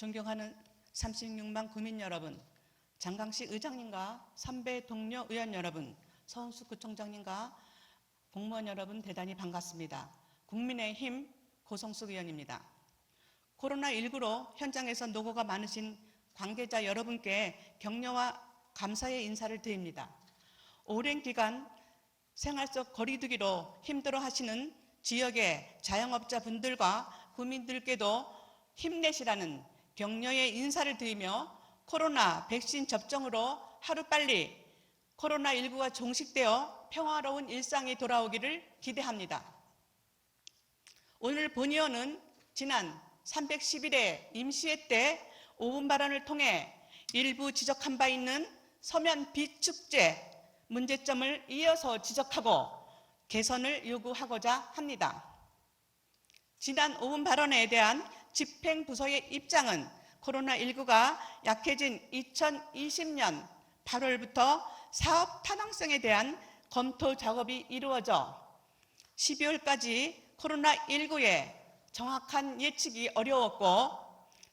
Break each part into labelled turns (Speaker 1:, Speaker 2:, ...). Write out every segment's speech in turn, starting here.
Speaker 1: 존경하는 36만 구민 여러분, 장강식 의장님과 삼배 동료 의원 여러분, 서은수 구청장님과 공무원 여러분 대단히 반갑습니다. 국민의힘 고성숙 의원입니다. 코로나19로 현장에서 노고가 많으신 관계자 여러분께 격려와 감사의 인사를 드립니다. 오랜 기간 생활 속 거리두기로 힘들어 하시는 지역의 자영업자분들과 국민들께도 힘내시라는 격려의 인사를 드리며 코로나 백신 접종으로 하루빨리 코로나19가 종식되어 평화로운 일상이 돌아오기를 기대합니다. 오늘 본의원은 지난 311회 임시회 때 5분 발언을 통해 일부 지적한 바 있는 서면 비축제 문제점을 이어서 지적하고 개선을 요구하고자 합니다. 지난 5분 발언에 대한 집행부서의 입장은 코로나19가 약해진 2020년 8월부터 사업 타당성에 대한 검토 작업이 이루어져 12월까지 코로나19의 정확한 예측이 어려웠고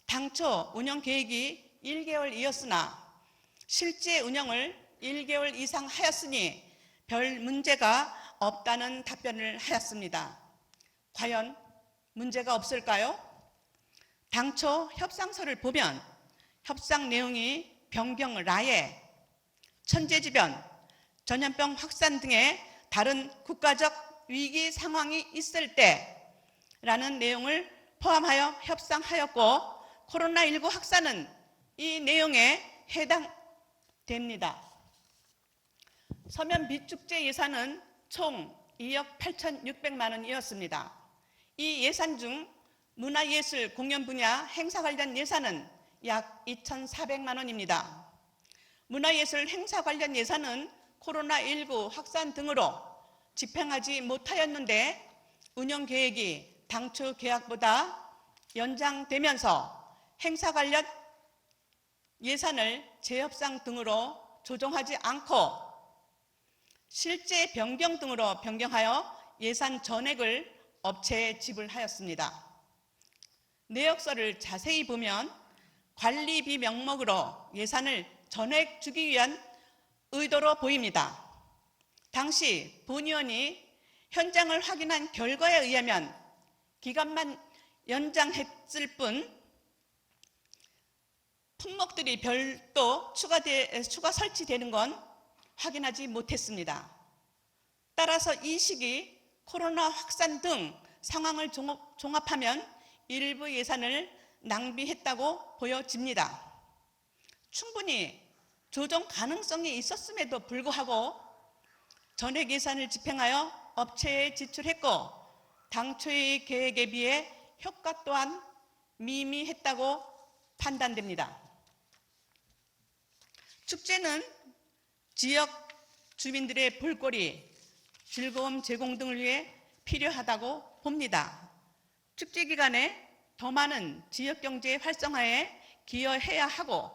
Speaker 1: 당초 운영 계획이 1개월이었으나 실제 운영을 1개월 이상 하였으니 별 문제가 없다는 답변을 하였습니다. 과연 문제가 없을까요? 당초 협상서를 보면 협상 내용이 변경 라해, 천재지변, 전염병 확산 등의 다른 국가적 위기 상황이 있을 때라는 내용을 포함하여 협상하였고 코로나19 확산은 이 내용에 해당됩니다. 서면 비축제 예산은 총 2억 8,600만 원이었습니다. 이 예산 중 문화예술 공연 분야 행사 관련 예산은 약 2,400만 원입니다. 문화예술 행사 관련 예산은 코로나19 확산 등으로 집행하지 못하였는데 운영 계획이 당초 계약보다 연장되면서 행사 관련 예산을 재협상 등으로 조정하지 않고 실제 변경 등으로 변경하여 예산 전액을 업체에 지불하였습니다. 내역서를 자세히 보면 관리비 명목으로 예산을 전액 주기 위한 의도로 보입니다. 당시 본의원이 현장을 확인한 결과에 의하면 기간만 연장했을 뿐 품목들이 별도 추가되, 추가 설치되는 건 확인하지 못했습니다. 따라서 이 시기 코로나 확산 등 상황을 종합- 종합하면 일부 예산을 낭비했다고 보여집니다. 충분히 조정 가능성이 있었음에도 불구하고 전액 예산을 집행하여 업체에 지출했고 당초의 계획에 비해 효과 또한 미미했다고 판단됩니다. 축제는 지역 주민들의 볼거리, 즐거움 제공 등을 위해 필요하다고 봅니다. 축제 기간에 더 많은 지역 경제 활성화에 기여해야 하고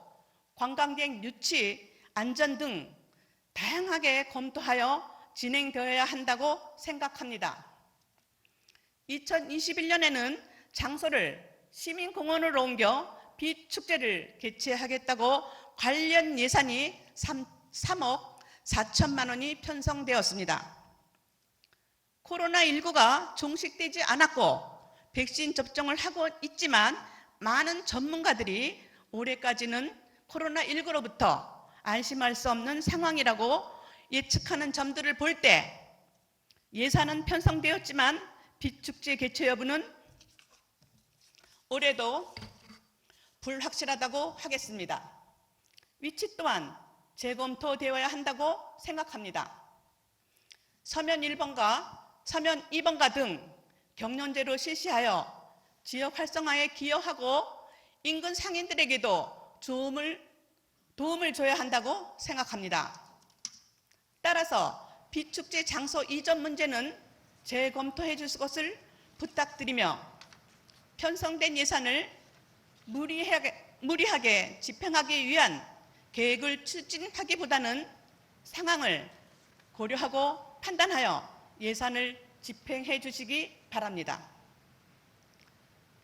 Speaker 1: 관광객 유치, 안전 등 다양하게 검토하여 진행되어야 한다고 생각합니다. 2021년에는 장소를 시민공원으로 옮겨 비축제를 개최하겠다고 관련 예산이 3, 3억 4천만 원이 편성되었습니다. 코로나19가 종식되지 않았고 백신 접종을 하고 있지만 많은 전문가들이 올해까지는 코로나19로부터 안심할 수 없는 상황이라고 예측하는 점들을 볼 때 예산은 편성되었지만 비축제 개최 여부는 올해도 불확실하다고 하겠습니다. 위치 또한 재검토되어야 한다고 생각합니다. 서면 1번과 서면 2번가 등 경연제로 실시하여 지역 활성화에 기여하고 인근 상인들에게도 도움을, 도움을 줘야 한다고 생각합니다. 따라서 비축제 장소 이전 문제는 재검토해 줄 것을 부탁드리며 편성된 예산을 무리하게, 무리하게 집행하기 위한 계획을 추진하기보다는 상황을 고려하고 판단하여 예산을 집행해 주시기 바랍니다.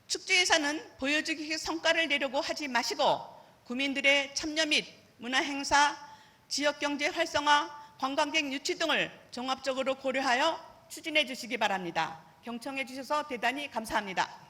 Speaker 1: 축제에서는 보여주기 성과를 내려고 하지 마시고 구민들의 참여 및 문화 행사, 지역 경제 활성화, 관광객 유치 등을 종합적으로 고려하여 추진해 주시기 바랍니다. 경청해 주셔서 대단히 감사합니다.